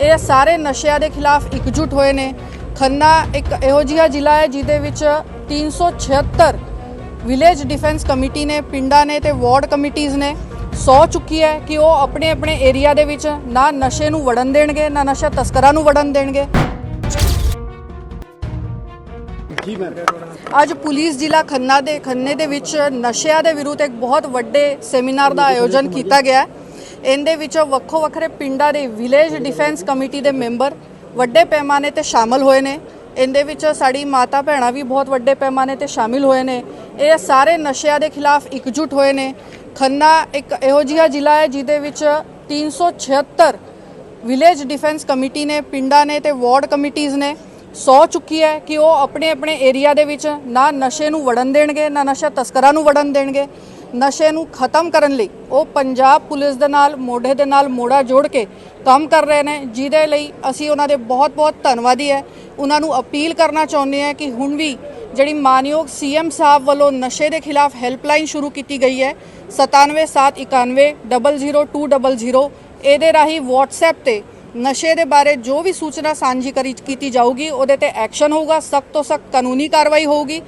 ਇਹ ਸਾਰੇ ਨਸ਼ਿਆਂ ਦੇ ਖਿਲਾਫ ਇਕਜੁੱਟ ਹੋਏ ਨੇ। ਖੰਨਾ ਇੱਕ ਇਹੋ ਜਿਹਾ ਜ਼ਿਲ੍ਹਾ ਹੈ ਜਿਹਦੇ ਵਿੱਚ 376 ਵਿਲੇਜ ਡਿਫੈਂਸ ਕਮੇਟੀ ਨੇ ਪਿੰਡਾਂ ਨੇ ਤੇ ਵਾਰਡ ਕਮੇਟੀਆਂ ਨੇ। ਸੌ ਚੁੱਕੀ ਹੈ ਕਿ ਉਹ ਆਪਣੇ ਆਪਣੇ ਏਰੀਆ ਦੇ ਵਿੱਚ ਨਾ ਨਸ਼ੇ ਨੂੰ ਵੜਨ ਦੇਣਗੇ ਨਾ ਨਸ਼ਾ ਤਸਕਰਾਂ ਨੂੰ ਵੜਨ ਦੇਣਗੇ। ਅੱਜ ਪੁਲਿਸ ਜ਼ਿਲ੍ਹਾ ਖੰਨਾ ਦੇ ਖੰਨੇ ਦੇ ਵਿੱਚ ਨਸ਼ਿਆਂ ਦੇ ਵਿਰੁੱਧ ਇੱਕ ਬਹੁਤ ਵੱਡੇ ਸੈਮੀਨਾਰ ਦਾ ਆਯੋਜਨ ਕੀਤਾ ਗਿਆ ਹੈ। ਇਹਦੇ ਵਿੱਚ ਵੱਖੋ ਵੱਖਰੇ ਪਿੰਡਾਂ ਦੇ ਵਿਲੇਜ ਡਿਫੈਂਸ ਕਮੇਟੀ ਦੇ ਮੈਂਬਰ ਵੱਡੇ ਪੈਮਾਨੇ ਤੇ ਸ਼ਾਮਲ ਹੋਏ ਨੇ। ਇਹਦੇ ਵਿੱਚ ਸਾਡੀ ਮਾਤਾ ਭੈਣਾਂ ਵੀ ਬਹੁਤ ਵੱਡੇ ਪੈਮਾਨੇ ਤੇ ਸ਼ਾਮਿਲ ਹੋਏ ਨੇ। ਇਹ ਸਾਰੇ ਨਸ਼ਿਆਂ ਦੇ ਖਿਲਾਫ ਇਕਜੁੱਟ ਹੋਏ ਨੇ। ਖੰਨਾ ਇੱਕ ਇਹੋ ਜਿਹਾ ਜ਼ਿਲ੍ਹਾ ਹੈ ਜਿਹਦੇ ਵਿੱਚ 376 ਵਿਲੇਜ ਡਿਫੈਂਸ ਕਮੇਟੀ ਨੇ, ਪਿੰਡਾਂ ਨੇ ਤੇ ਵਾਰਡ ਕਮੇਟੀਆਂ ਨੇ। ਸੌ ਚੁੱਕੀ ਹੈ ਕਿ ਉਹ ਆਪਣੇ ਆਪਣੇ ਏਰੀਆ ਦੇ ਵਿੱਚ ਨਾ ਨਸ਼ੇ ਨੂੰ ਵੜਨ ਦੇਣਗੇ, ਨਾ ਨਸ਼ਾ ਤਸਕਰਾਂ ਨੂੰ ਵੜਨ ਦੇਣਗੇ। ਨਸ਼ੇ ਨੂੰ ਖਤਮ ਕਰਨ ਲਈ ਉਹ ਪੰਜਾਬ ਪੁਲਿਸ ਦੇ ਨਾਲ, ਮੋਢੇ ਦੇ ਨਾਲ ਮੋੜਾ ਜੋੜ ਕੇ ਕੰਮ ਕਰ ਰਹੇ ਨੇ, ਜਿਹਦੇ ਲਈ ਅਸੀਂ ਉਹਨਾਂ ਦੇ ਬਹੁਤ-ਬਹੁਤ ਧੰਨਵਾਦੀ ਹੈ। ਉਹਨਾਂ ਨੂੰ ਅਪੀਲ ਕਰਨਾ ਚਾਹੁੰਦੇ ਹਾਂ ਕਿ ਹੁਣ ਵੀ ਜਿਹੜੀ ਮਾਨਯੋਗ ਸੀਐਮ ਸਾਹਿਬ ਵੱਲੋਂ ਨਸ਼ੇ ਦੇ ਖਿਲਾਫ ਹੈਲਪਲਾਈਨ ਸ਼ੁਰੂ ਕੀਤੀ ਗਈ ਹੈ 9771900200 ਇਹਦੇ ਰਾਹੀਂ WhatsApp ਤੇ ਨਸ਼ੇ ਦੇ ਬਾਰੇ ਜੋ ਵੀ ਸੂਚਨਾ ਸਾਂਝੀ ਕਰੀ, ਕੀਤੀ ਜਾਊਗੀ, ਉਹਦੇ ਤੇ ਐਕਸ਼ਨ ਹੋਊਗਾ, ਸਖਤ ਤੋਂ ਸਖਤ ਕਾਨੂੰਨੀ ਕਾਰਵਾਈ ਹੋਊਗੀ।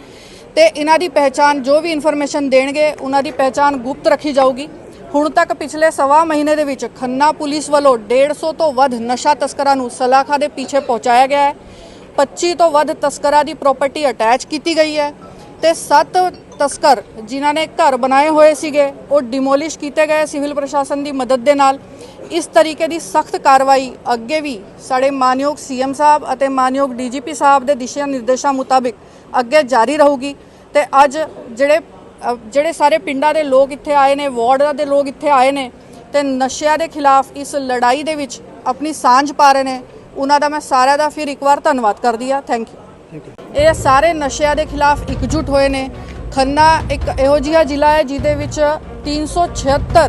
ਤੇ ਇਹਨਾਂ ਦੀ ਪਹਿਚਾਨ ਜੋ ਵੀ ਇਨਫੋਰਮੇਸ਼ਨ ਦੇਣਗੇ, ਉਹਨਾਂ ਦੀ ਪਹਿਚਾਨ ਗੁਪਤ ਰੱਖੀ ਜਾਊਗੀ। ਹੁਣ ਤੱਕ ਪਿਛਲੇ ਸਵਾ ਮਹੀਨੇ ਦੇ ਵਿੱਚ ਖੰਨਾ ਪੁਲਿਸ ਵੱਲੋਂ 150 ਤੋਂ ਵੱਧ ਨਸ਼ਾ ਤਸਕਰਾਂ ਨੂੰ ਸਲਾਖਾ ਦੇ ਪਿੱਛੇ ਪਹੁੰਚਾਇਆ ਗਿਆ ਹੈ। 25 ਤੋਂ ਵੱਧ ਤਸਕਰਾਂ ਦੀ ਪ੍ਰਾਪਰਟੀ ਅਟੈਚ ਕੀਤੀ ਗਈ ਹੈ ਤੇ 7 ਤਸਕਰ ਜਿਨ੍ਹਾਂ ਨੇ ਘਰ ਬਣਾਏ ਹੋਏ ਸੀਗੇ ਉਹ ਡਿਮੋਲਿਸ਼ ਕੀਤੇ ਗਏ ਸਿਵਲ ਪ੍ਰਸ਼ਾਸਨ ਦੀ ਮਦਦ ਦੇ ਨਾਲ। ਇਸ ਤਰੀਕੇ ਦੀ ਸਖਤ ਕਾਰਵਾਈ ਅੱਗੇ ਵੀ ਸਾਡੇ ਮਾਨਯੋਗ ਸੀਐਮ ਸਾਹਿਬ ਅਤੇ ਮਾਨਯੋਗ ਡੀਜੀਪੀ ਸਾਹਿਬ ਦੇ ਦਿਸ਼ਾ ਨਿਰਦੇਸ਼ਾਂ ਮੁਤਾਬਿਕ ਅੱਗੇ ਜਾਰੀ ਰਹੂਗੀ। ਤੇ ਅੱਜ ਜਿਹੜੇ ਜਿਹੜੇ ਸਾਰੇ ਪਿੰਡਾਂ ਦੇ ਲੋਕ ਇੱਥੇ ਆਏ ਨੇ ਵਾਰਡਾਂ ਦੇ ਲੋਕ ਇੱਥੇ ਆਏ ਨੇ ਤੇ ਨਸ਼ਿਆਂ ਦੇ ਖਿਲਾਫ ਇਸ ਲੜਾਈ ਦੇ ਵਿੱਚ ਆਪਣੀ ਸਾਂਝ ਪਾ ਰਹੇ ਨੇ ਉਹਨਾਂ ਦਾ ਮੈਂ ਸਾਰਿਆਂ ਦਾ ਫਿਰ ਇੱਕ ਵਾਰ ਧੰਨਵਾਦ ਕਰਦੀ ਆ ਥੈਂਕ ਯੂ ਇਹ ਸਾਰੇ ਨਸ਼ਿਆਂ ਦੇ ਖਿਲਾਫ ਇਕਜੁੱਟ ਹੋਏ ਨੇ। ਖੰਨਾ ਇੱਕ ਇਹੋ ਜਿਹਾ ਜ਼ਿਲ੍ਹਾ ਹੈ ਜਿਹਦੇ ਵਿੱਚ 376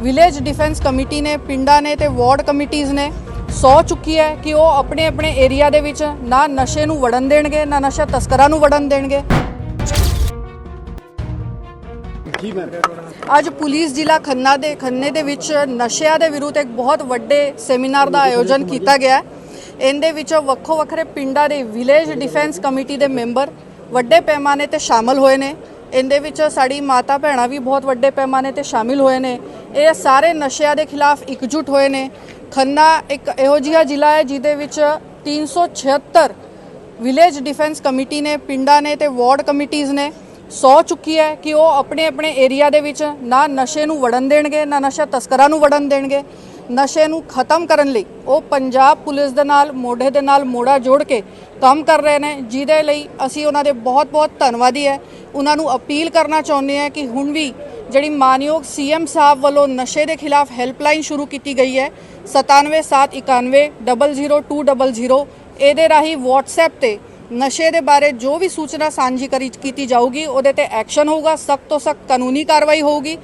ਵਿਲੇਜ ਡਿਫੈਂਸ ਕਮੇਟੀ ਨੇ ਪਿੰਡਾਂ ਨੇ ਤੇ ਵਾਰਡ ਕਮੇਟੀਆਂ ਨੇ ਸੌ ਚੁੱਕੀ ਹੈ ਕਿ ਉਹ ਆਪਣੇ ਆਪਣੇ ਏਰੀਆ ਦੇ ਵਿੱਚ ਨਾ ਨਸ਼ੇ ਨੂੰ ਵੜਨ ਦੇਣਗੇ ਨਾ ਨਸ਼ਾ ਤਸਕਰਾਂ ਨੂੰ ਵੜਨ ਦੇਣਗੇ ਅੱਜ ਪੁਲਿਸ ਜ਼ਿਲ੍ਹਾ ਖੰਨਾ ਦੇ ਖੰਨੇ ਦੇ ਵਿੱਚ ਨਸ਼ਿਆਂ ਦੇ ਵਿਰੁੱਧ ਇੱਕ ਬਹੁਤ ਵੱਡੇ ਸੈਮੀਨਾਰ ਦਾ ਆਯੋਜਨ ਕੀਤਾ ਗਿਆ ਹੈ। ਇਹਦੇ ਵਿੱਚ ਵੱਖੋ ਵੱਖਰੇ ਪਿੰਡਾਂ ਦੇ ਵਿਲੇਜ ਡਿਫੈਂਸ ਕਮੇਟੀ ਦੇ ਮੈਂਬਰ ਵੱਡੇ ਪੈਮਾਨੇ ਤੇ ਸ਼ਾਮਲ ਹੋਏ ਨੇ। ਇਹਦੇ ਵਿੱਚ ਸਾਡੀ ਮਾਤਾ ਭੈਣਾਂ ਵੀ ਬਹੁਤ ਵੱਡੇ ਪੈਮਾਨੇ ਤੇ ਸ਼ਾਮਿਲ ਹੋਏ ਨੇ। ਇਹ ਸਾਰੇ ਨਸ਼ਿਆਂ ਦੇ ਖਿਲਾਫ ਇਕਜੁੱਟ ਹੋਏ ਨੇ। ਖੰਨਾ ਇੱਕ ਇਹੋ ਜਿਹਾ ਜ਼ਿਲ੍ਹਾ ਹੈ ਜਿਹਦੇ ਵਿੱਚ 376 ਵਿਲੇਜ ਡਿਫੈਂਸ ਕਮੇਟੀ ਨੇ, ਪਿੰਡਾਂ ਨੇ ਤੇ ਵਾਰਡ ਕਮੇਟੀਆਂ ਨੇ। ਸੌ ਚੁੱਕੀ ਹੈ ਕਿ ਉਹ ਆਪਣੇ ਆਪਣੇ ਏਰੀਆ ਦੇ ਵਿੱਚ ਨਾ ਨਸ਼ੇ ਨੂੰ ਵੜਨ ਦੇਣਗੇ, ਨਾ ਨਸ਼ਾ ਤਸਕਰਾਂ ਨੂੰ ਵੜਨ ਦੇਣਗੇ। ਨਸ਼ੇ ਨੂੰ ਖਤਮ ਕਰਨ ਲਈ ਉਹ ਪੰਜਾਬ ਪੁਲਿਸ ਦੇ ਨਾਲ, ਮੋਢੇ ਦੇ ਨਾਲ ਮੋੜਾ ਜੋੜ ਕੇ ਕੰਮ ਕਰ ਰਹੇ ਨੇ, ਜਿਹਦੇ ਲਈ ਅਸੀਂ ਉਹਨਾਂ ਦੇ ਬਹੁਤ-ਬਹੁਤ ਧੰਨਵਾਦੀ ਹੈ। ਉਹਨਾਂ ਨੂੰ ਅਪੀਲ ਕਰਨਾ ਚਾਹੁੰਦੇ ਹਾਂ ਕਿ ਹੁਣ ਵੀ ਜਿਹੜੀ ਮਾਨਯੋਗ ਸੀਐਮ ਸਾਹਿਬ ਵੱਲੋਂ ਨਸ਼ੇ ਦੇ ਖਿਲਾਫ ਹੈਲਪਲਾਈਨ ਸ਼ੁਰੂ ਕੀਤੀ ਗਈ ਹੈ 9771900200 ਇਹਦੇ ਰਾਹੀਂ WhatsApp ਤੇ ਨਸ਼ੇ ਦੇ ਬਾਰੇ ਜੋ ਵੀ ਸੂਚਨਾ ਸਾਂਝੀ ਕਰੀ, ਕੀਤੀ ਜਾਊਗੀ, ਉਹਦੇ ਤੇ ਐਕਸ਼ਨ ਹੋਊਗਾ, ਸਖਤ ਤੋਂ ਸਖਤ ਕਾਨੂੰਨੀ ਕਾਰਵਾਈ ਹੋਊਗੀ।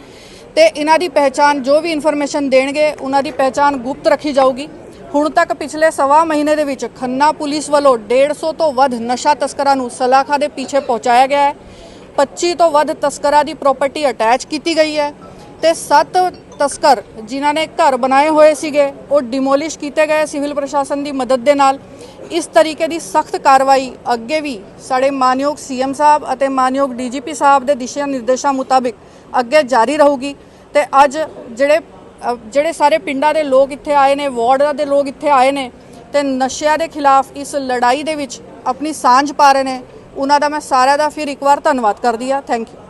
ਤੇ ਇਹਨਾਂ ਦੀ ਪਹਿਚਾਨ ਜੋ ਵੀ ਇਨਫੋਰਮੇਸ਼ਨ ਦੇਣਗੇ, ਉਹਨਾਂ ਦੀ ਪਹਿਚਾਨ ਗੁਪਤ ਰੱਖੀ ਜਾਊਗੀ। ਹੁਣ ਤੱਕ ਪਿਛਲੇ ਸਵਾ ਮਹੀਨੇ ਦੇ ਵਿੱਚ ਖੰਨਾ ਪੁਲਿਸ ਵੱਲੋਂ 150 ਤੋਂ ਵੱਧ ਨਸ਼ਾ ਤਸਕਰਾਂ ਨੂੰ ਸਲਾਖਾ ਦੇ ਪਿੱਛੇ ਪਹੁੰਚਾਇਆ ਗਿਆ ਹੈ। 25 ਤੋਂ ਵੱਧ ਤਸਕਰਾਂ ਦੀ ਪ੍ਰਾਪਰਟੀ ਅਟੈਚ ਕੀਤੀ ਗਈ ਹੈ ਤੇ 7 ਤਸਕਰ ਜਿਨ੍ਹਾਂ ਨੇ ਘਰ ਬਣਾਏ ਹੋਏ ਸੀਗੇ, ਉਹ ਡਿਮੋਲਿਸ਼ ਕੀਤੇ ਗਏ ਸਿਵਲ ਪ੍ਰਸ਼ਾਸਨ ਦੀ ਮਦਦ ਦੇ ਨਾਲ। ਇਸ ਤਰੀਕੇ ਦੀ ਸਖਤ ਕਾਰਵਾਈ ਅੱਗੇ ਵੀ ਸਾਡੇ ਮਾਨਯੋਗ ਸੀਐਮ ਸਾਹਿਬ ਅਤੇ ਮਾਨਯੋਗ ਡੀਜੀਪੀ ਸਾਹਿਬ ਦੇ ਦਿਸ਼ਾ ਨਿਰਦੇਸ਼ਾਂ ਮੁਤਾਬਿਕ ਅੱਗੇ ਜਾਰੀ ਰਹੂਗੀ ਤੇ ਅੱਜ ਜਿਹੜੇ ਜਿਹੜੇ ਸਾਰੇ ਪਿੰਡਾਂ ਦੇ ਲੋਕ ਇੱਥੇ ਆਏ ਨੇ, ਵਾਰਡਾਂ ਦੇ ਲੋਕ ਇੱਥੇ ਆਏ ਨੇ ਤੇ ਨਸ਼ਿਆਂ ਦੇ ਖਿਲਾਫ ਇਸ ਲੜਾਈ ਦੇ ਵਿੱਚ ਆਪਣੀ ਸਾਂਝ ਪਾ ਰਹੇ ਨੇ, ਉਹਨਾਂ ਦਾ ਮੈਂ ਸਾਰਿਆਂ ਦਾ ਫਿਰ ਇੱਕ ਵਾਰ ਧੰਨਵਾਦ ਕਰਦੀ ਆ ਥੈਂਕ ਯੂ